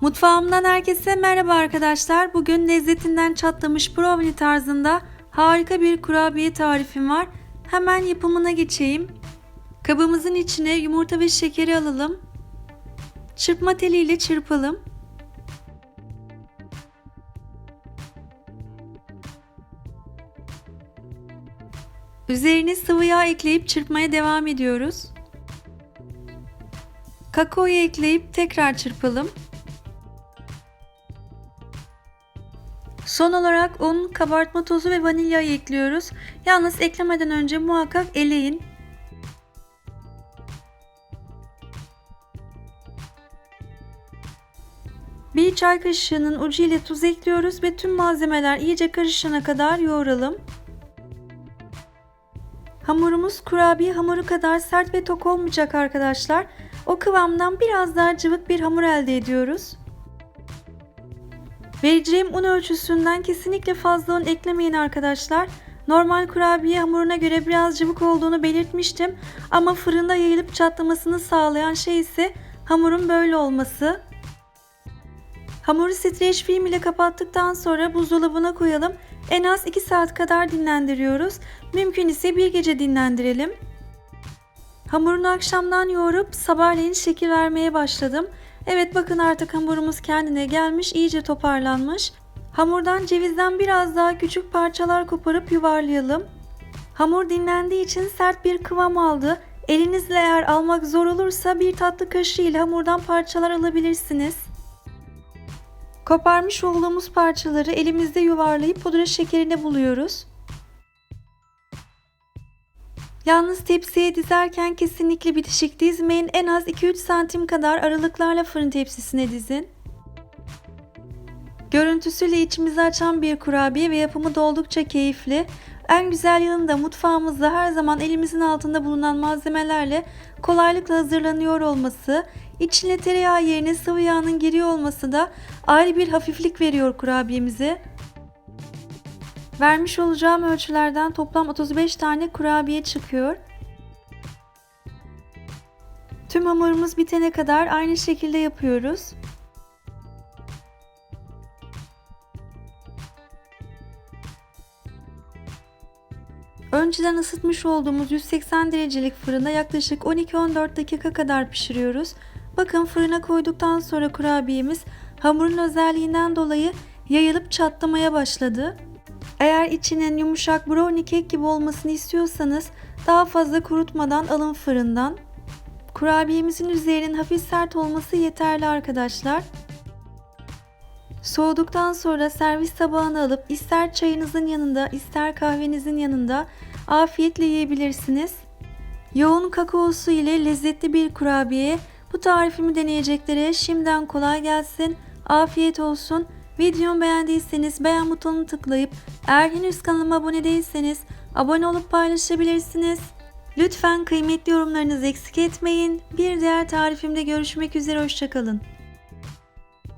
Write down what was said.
Mutfağımdan herkese merhaba arkadaşlar. Bugün lezzetinden çatlamış brownie tarzında harika bir kurabiye tarifim var. Hemen yapımına geçeyim. Kabımızın içine yumurta ve şekeri alalım. Çırpma teliyle çırpalım. Üzerine sıvı yağ ekleyip çırpmaya devam ediyoruz. Kakaoyu ekleyip tekrar çırpalım. Son olarak un, kabartma tozu ve vanilyayı ekliyoruz. Yalnız eklemeden önce muhakkak eleyin. Bir çay kaşığının ucu ile tuz ekliyoruz ve tüm malzemeler iyice karışana kadar yoğuralım. Hamurumuz kurabiye hamuru kadar sert ve tok olmayacak arkadaşlar. O kıvamdan biraz daha cıvık bir hamur elde ediyoruz. Vereceğim un ölçüsünden kesinlikle fazla un eklemeyin arkadaşlar. Normal kurabiye hamuruna göre biraz cıvık olduğunu belirtmiştim ama fırında yayılıp çatlamasını sağlayan şey ise hamurun böyle olması. Hamuru streç film ile kapattıktan sonra buzdolabına koyalım. En az 2 saat kadar dinlendiriyoruz. Mümkün ise bir gece dinlendirelim. Hamurunu akşamdan yoğurup sabahleyin şekil vermeye başladım. Evet bakın artık hamurumuz kendine gelmiş, iyice toparlanmış. Hamurdan cevizden biraz daha küçük parçalar koparıp yuvarlayalım. Hamur dinlendiği için sert bir kıvam aldı. Elinizle eğer almak zor olursa bir tatlı kaşığı ile hamurdan parçalar alabilirsiniz. Koparmış olduğumuz parçaları elimizde yuvarlayıp pudra şekerine buluyoruz. Yalnız tepsiye dizerken kesinlikle bitişik dizmeyin. En az 2-3 santim kadar aralıklarla fırın tepsisine dizin. Görüntüsüyle içimizi açan bir kurabiye ve yapımı da oldukça keyifli. En güzel yanı da mutfağımızda her zaman elimizin altında bulunan malzemelerle kolaylıkla hazırlanıyor olması, içine tereyağı yerine sıvı yağının giriyor olması da ayrı bir hafiflik veriyor kurabiyemize. Vermiş olacağım ölçülerden toplam 35 tane kurabiye çıkıyor. Tüm hamurumuz bitene kadar aynı şekilde yapıyoruz. Önceden ısıtmış olduğumuz 180 derecelik fırında yaklaşık 12-14 dakika kadar pişiriyoruz. Bakın fırına koyduktan sonra kurabiyemiz hamurun özelliğinden dolayı yayılıp çatlamaya başladı. Eğer içinin yumuşak brownie kek gibi olmasını istiyorsanız daha fazla kurutmadan alın fırından. Kurabiyemizin üzerinin hafif sert olması yeterli arkadaşlar. Soğuduktan sonra servis tabağına alıp ister çayınızın yanında ister kahvenizin yanında afiyetle yiyebilirsiniz. Yoğun kakaosu ile lezzetli bir kurabiye bu tarifimi deneyeceklere şimdiden kolay gelsin, afiyet olsun. Videomu beğendiyseniz beğen butonunu tıklayıp eğer henüz kanalıma abone değilseniz abone olup paylaşabilirsiniz. Lütfen kıymetli yorumlarınızı eksik etmeyin. Bir diğer tarifimde görüşmek üzere hoşçakalın.